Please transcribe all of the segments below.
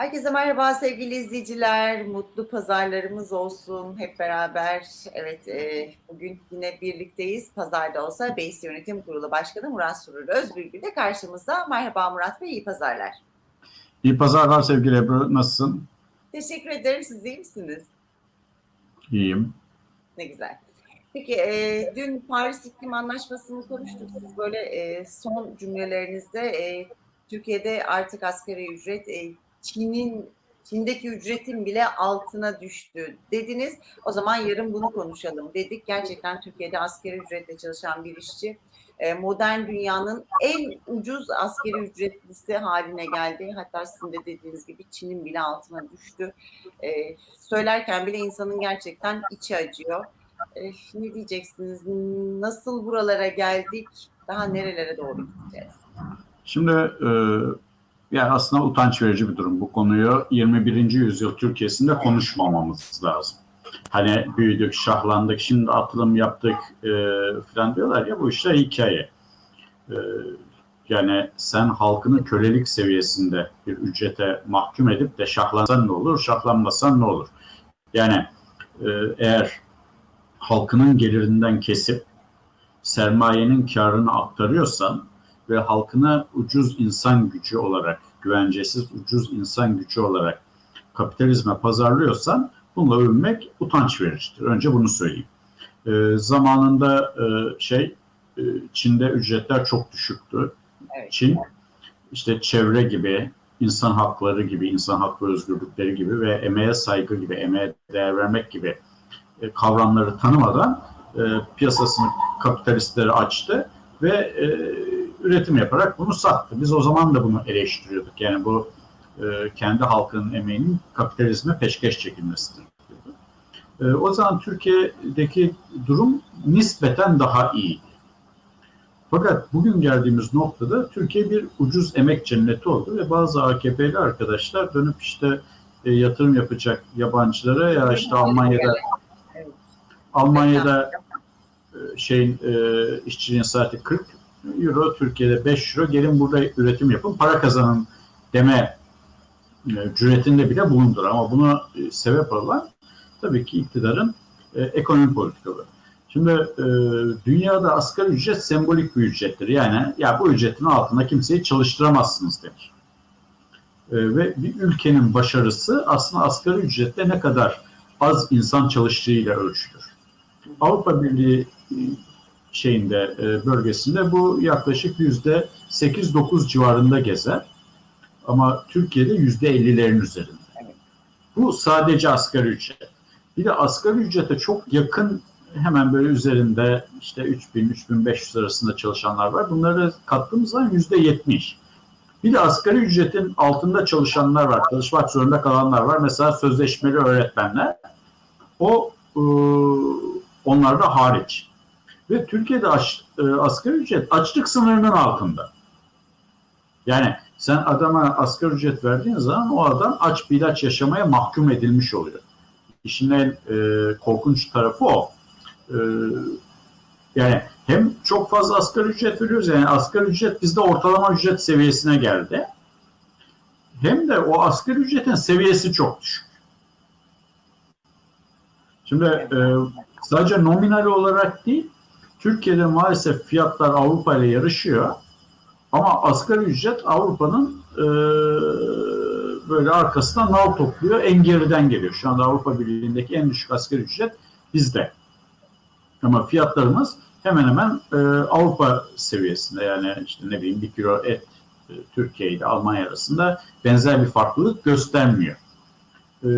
Herkese merhaba sevgili izleyiciler. Mutlu pazarlarımız olsun hep beraber. Evet e, bugün yine birlikteyiz. Pazarda olsa Beys Yönetim Kurulu Başkanı Murat Surur Özbülgü de karşımızda. Merhaba Murat Bey, iyi pazarlar. İyi pazarlar sevgili Ebru. Nasılsın? Teşekkür ederim. Siz iyi misiniz? İyiyim. Ne güzel. Peki e, dün Paris İklim Anlaşması'nı konuştuk. Siz böyle e, son cümlelerinizde e, Türkiye'de artık asgari ücret e, Çin'in Çin'deki ücretin bile altına düştü dediniz. O zaman yarın bunu konuşalım dedik. Gerçekten Türkiye'de asgari ücretle çalışan bir işçi e, modern dünyanın en ucuz asgari ücretlisi haline geldi. Hatta sizin de dediğiniz gibi Çin'in bile altına düştü. E, söylerken bile insanın gerçekten içi acıyor. E, ne diyeceksiniz? Nasıl buralara geldik? Daha nerelere doğru gideceğiz? Şimdi e, yani aslında utanç verici bir durum. Bu konuyu 21. yüzyıl Türkiye'sinde konuşmamamız lazım. Hani büyüdük, şahlandık, şimdi atılım yaptık e, falan diyorlar ya bu işte hikaye. E, yani sen halkını kölelik seviyesinde bir ücrete mahkum edip de şahlansan ne olur, şahlanmasan ne olur? Yani e, eğer halkının gelirinden kesip sermayenin karını aktarıyorsan ve halkına ucuz insan gücü olarak, güvencesiz ucuz insan gücü olarak kapitalizme pazarlıyorsan bununla övünmek utanç vericidir. Önce bunu söyleyeyim. E, zamanında e, şey e, Çin'de ücretler çok düşüktü. Evet. Çin işte çevre gibi, insan hakları gibi, insan hakları özgürlükleri gibi ve emeğe saygı gibi, emeğe değer vermek gibi e, kavramları tanımadan e, piyasasını kapitalistlere açtı ve e, üretim yaparak bunu sattı. Biz o zaman da bunu eleştiriyorduk. Yani bu e, kendi halkının emeğinin kapitalizme peşkeş çekilmesidir. E, o zaman Türkiye'deki durum nispeten daha iyi. Fakat bugün geldiğimiz noktada Türkiye bir ucuz emek cenneti oldu ve bazı AKP'li arkadaşlar dönüp işte e, yatırım yapacak yabancılara ya işte Almanya'da Almanya'da e, şeyin e, işçiliğin saati 40 euro, Türkiye'de 5 euro. Gelin burada üretim yapın, para kazanın deme e, cüretinde bile bulundur. Ama buna e, sebep olan tabii ki iktidarın e, ekonomi politikaları. Şimdi dünyada asgari ücret sembolik bir ücrettir. Yani ya bu ücretin altında kimseyi çalıştıramazsınız. E, ve bir ülkenin başarısı aslında asgari ücrette ne kadar az insan çalıştığıyla ölçülür. Avrupa Birliği şeyinde bölgesinde bu yaklaşık yüzde 8-9 civarında gezer. Ama Türkiye'de yüzde 50'lerin üzerinde. Bu sadece asgari ücret. Bir de asgari ücrete çok yakın hemen böyle üzerinde işte 3000-3500 arasında çalışanlar var. Bunları kattığımız zaman yüzde 70. Bir de asgari ücretin altında çalışanlar var. Çalışmak zorunda kalanlar var. Mesela sözleşmeli öğretmenler. O onlar da hariç. Ve Türkiye'de aç, e, asgari ücret açlık sınırının altında. Yani sen adama asgari ücret verdiğin zaman o adam aç bir ilaç yaşamaya mahkum edilmiş oluyor. İşin en e, korkunç tarafı o. E, yani hem çok fazla asgari ücret veriyoruz yani asgari ücret bizde ortalama ücret seviyesine geldi. Hem de o asgari ücretin seviyesi çok düşük. Şimdi e, sadece nominal olarak değil, Türkiye'de maalesef fiyatlar Avrupa ile yarışıyor. Ama asgari ücret Avrupa'nın e, böyle arkasından nal topluyor. En geriden geliyor. Şu anda Avrupa Birliği'ndeki en düşük asgari ücret bizde. Ama fiyatlarımız hemen hemen e, Avrupa seviyesinde. Yani işte ne bileyim bir kilo et e, Türkiye ile Almanya arasında benzer bir farklılık göstermiyor. E,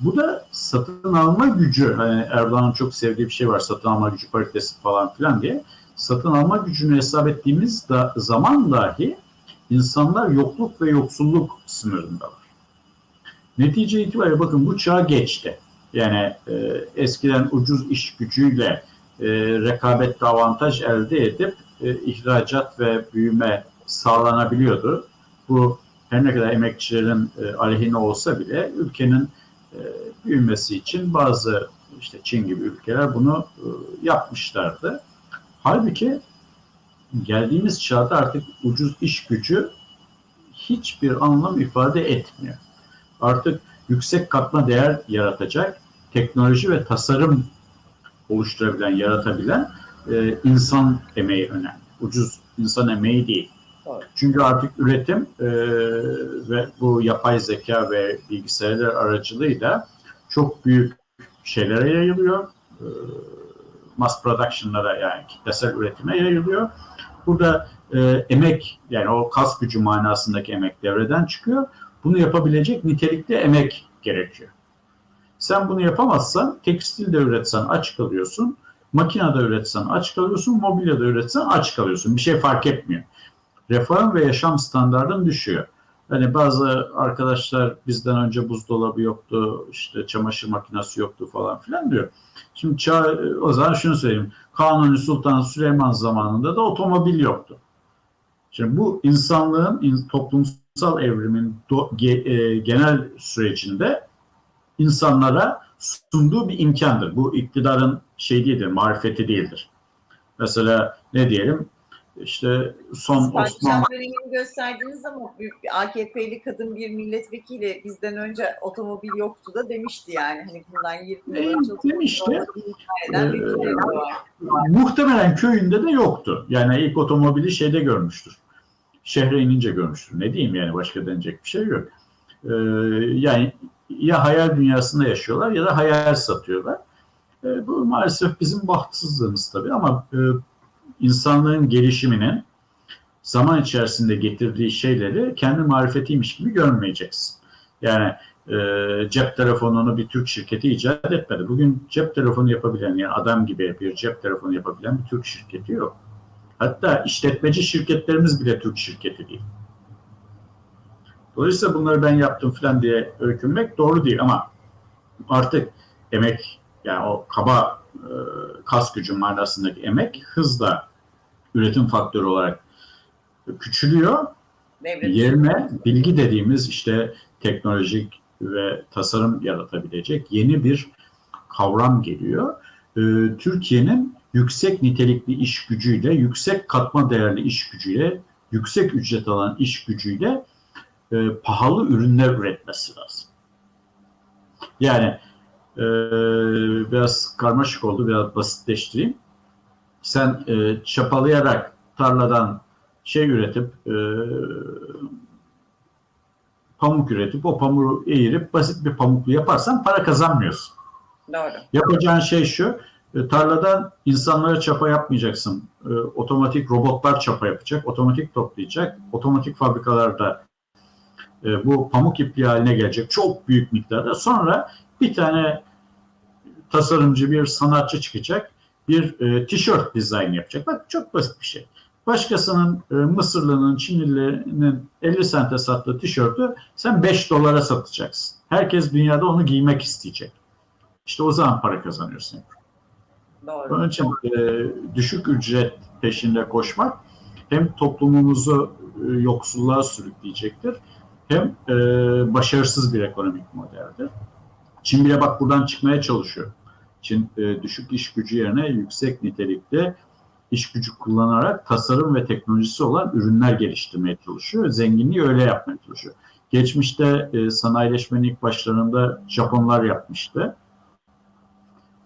bu da satın alma gücü. Hani Erdoğan'ın çok sevdiği bir şey var. Satın alma gücü paritesi falan filan diye. Satın alma gücünü hesap ettiğimiz da zaman dahi insanlar yokluk ve yoksulluk sınırındalar. Netice itibariyle bakın bu çağ geçti. Yani e, eskiden ucuz iş gücüyle e, rekabette avantaj elde edip e, ihracat ve büyüme sağlanabiliyordu. Bu her ne kadar emekçilerin e, aleyhine olsa bile ülkenin e, büyümesi için bazı işte Çin gibi ülkeler bunu e, yapmışlardı. Halbuki geldiğimiz çağda artık ucuz iş gücü hiçbir anlam ifade etmiyor. artık yüksek katma değer yaratacak teknoloji ve tasarım oluşturabilen, yaratabilen e, insan emeği önemli. Ucuz insan emeği değil. Çünkü artık üretim e, ve bu yapay zeka ve bilgisayarlar aracılığıyla çok büyük şeylere yayılıyor. E, mass production'lara yani kitlesel üretime yayılıyor. Burada e, emek yani o kas gücü manasındaki emek devreden çıkıyor. Bunu yapabilecek nitelikli emek gerekiyor. Sen bunu yapamazsan tekstilde üretsen aç kalıyorsun, makinede üretsen aç kalıyorsun, mobilyada üretsen aç kalıyorsun. Bir şey fark etmiyor. Refahın ve yaşam standartın düşüyor. Hani bazı arkadaşlar bizden önce buzdolabı yoktu, işte çamaşır makinesi yoktu falan filan diyor. Şimdi çağ, o zaman şunu söyleyeyim. Kanuni Sultan Süleyman zamanında da otomobil yoktu. Şimdi bu insanlığın in- toplumsal evrimin do- ge- e, genel sürecinde insanlara sunduğu bir imkandır. Bu iktidarın şey değildir, marifeti değildir. Mesela ne diyelim işte son Osmanlı Can dönemini gösterdiğiniz zaman büyük bir AKP'li kadın bir milletvekili bizden önce otomobil yoktu da demişti yani. Hani bundan 20 yıl E, önce demişti. eden Ee, muhtemelen köyünde de yoktu. Yani ilk otomobili şeyde görmüştür. Şehre inince görmüştür. Ne diyeyim yani başka denecek bir şey yok. Ee, yani ya hayal dünyasında yaşıyorlar ya da hayal satıyorlar. Ee, bu maalesef bizim bahtsızlığımız tabii ama e, insanlığın gelişiminin zaman içerisinde getirdiği şeyleri kendi marifetiymiş gibi görmeyeceksin. Yani e, cep telefonunu bir Türk şirketi icat etmedi. Bugün cep telefonu yapabilen yani adam gibi bir cep telefonu yapabilen bir Türk şirketi yok. Hatta işletmeci şirketlerimiz bile Türk şirketi değil. Dolayısıyla bunları ben yaptım falan diye öykünmek doğru değil ama artık emek yani o kaba e, kas gücü manasındaki emek hızla üretim faktörü olarak küçülüyor Devlet yerine bilgi dediğimiz işte teknolojik ve tasarım yaratabilecek yeni bir kavram geliyor. Ee, Türkiye'nin yüksek nitelikli iş gücüyle, yüksek katma değerli iş gücüyle, yüksek ücret alan iş gücüyle e, pahalı ürünler üretmesi lazım. Yani e, biraz karmaşık oldu, biraz basitleştireyim. Sen e, çapalayarak tarladan şey üretip e, pamuk üretip o pamuğu eğirip basit bir pamuklu yaparsan para kazanmıyorsun. Doğru. Yapacağın şey şu e, tarladan insanlara çapa yapmayacaksın. E, otomatik robotlar çapa yapacak, otomatik toplayacak. Otomatik fabrikalarda e, bu pamuk ipliği haline gelecek çok büyük miktarda. Sonra bir tane tasarımcı, bir sanatçı çıkacak. Bir e, tişört dizayn yapacak. Bak çok basit bir şey. Başkasının e, Mısırlı'nın, Çinli'nin 50 sente sattığı tişörtü sen 5 dolara satacaksın. Herkes dünyada onu giymek isteyecek. İşte o zaman para kazanıyorsun. Doğru. Onun için e, düşük ücret peşinde koşmak hem toplumumuzu e, yoksulluğa sürükleyecektir hem e, başarısız bir ekonomik modeldir. Çin bile bak buradan çıkmaya çalışıyor. Çin e, düşük iş gücü yerine yüksek nitelikli iş gücü kullanarak tasarım ve teknolojisi olan ürünler geliştirmeye çalışıyor. Zenginliği öyle yapmaya çalışıyor. Geçmişte e, sanayileşmenin ilk başlarında Japonlar yapmıştı.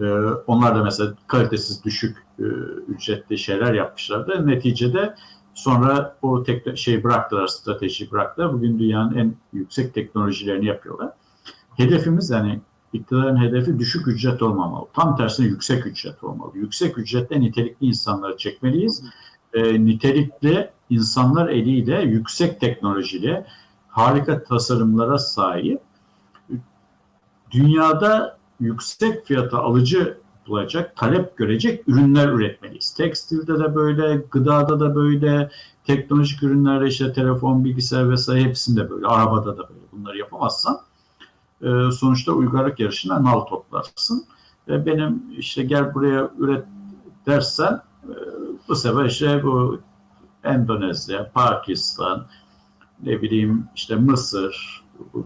E, onlar da mesela kalitesiz, düşük e, ücretli şeyler yapmışlardı. Neticede sonra o tek şey bıraktılar, strateji bıraktılar. Bugün dünyanın en yüksek teknolojilerini yapıyorlar. Hedefimiz yani iktidarın hedefi düşük ücret olmamalı. Tam tersine yüksek ücret olmalı. Yüksek ücretle nitelikli insanları çekmeliyiz. E, nitelikli insanlar eliyle yüksek teknolojiyle harika tasarımlara sahip dünyada yüksek fiyata alıcı bulacak, talep görecek ürünler üretmeliyiz. Tekstilde de böyle, gıdada da böyle, teknolojik ürünlerde işte telefon, bilgisayar vesaire hepsinde böyle, arabada da böyle. Bunları yapamazsan e, sonuçta uygarlık yarışına nal toplarsın. E, benim işte gel buraya üret dersen e, bu sefer işte bu Endonezya, Pakistan, ne bileyim işte Mısır,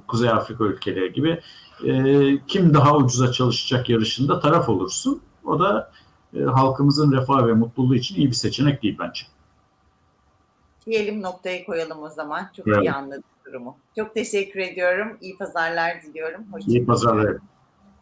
Kuzey Afrika ülkeleri gibi e, kim daha ucuza çalışacak yarışında taraf olursun. O da e, halkımızın refah ve mutluluğu için iyi bir seçenek değil bence. Diyelim noktayı koyalım o zaman. Çok Evet. iyi anladım. Durumu. Çok teşekkür ediyorum. İyi pazarlar diliyorum. Hoşçakalın. İyi pazarlar.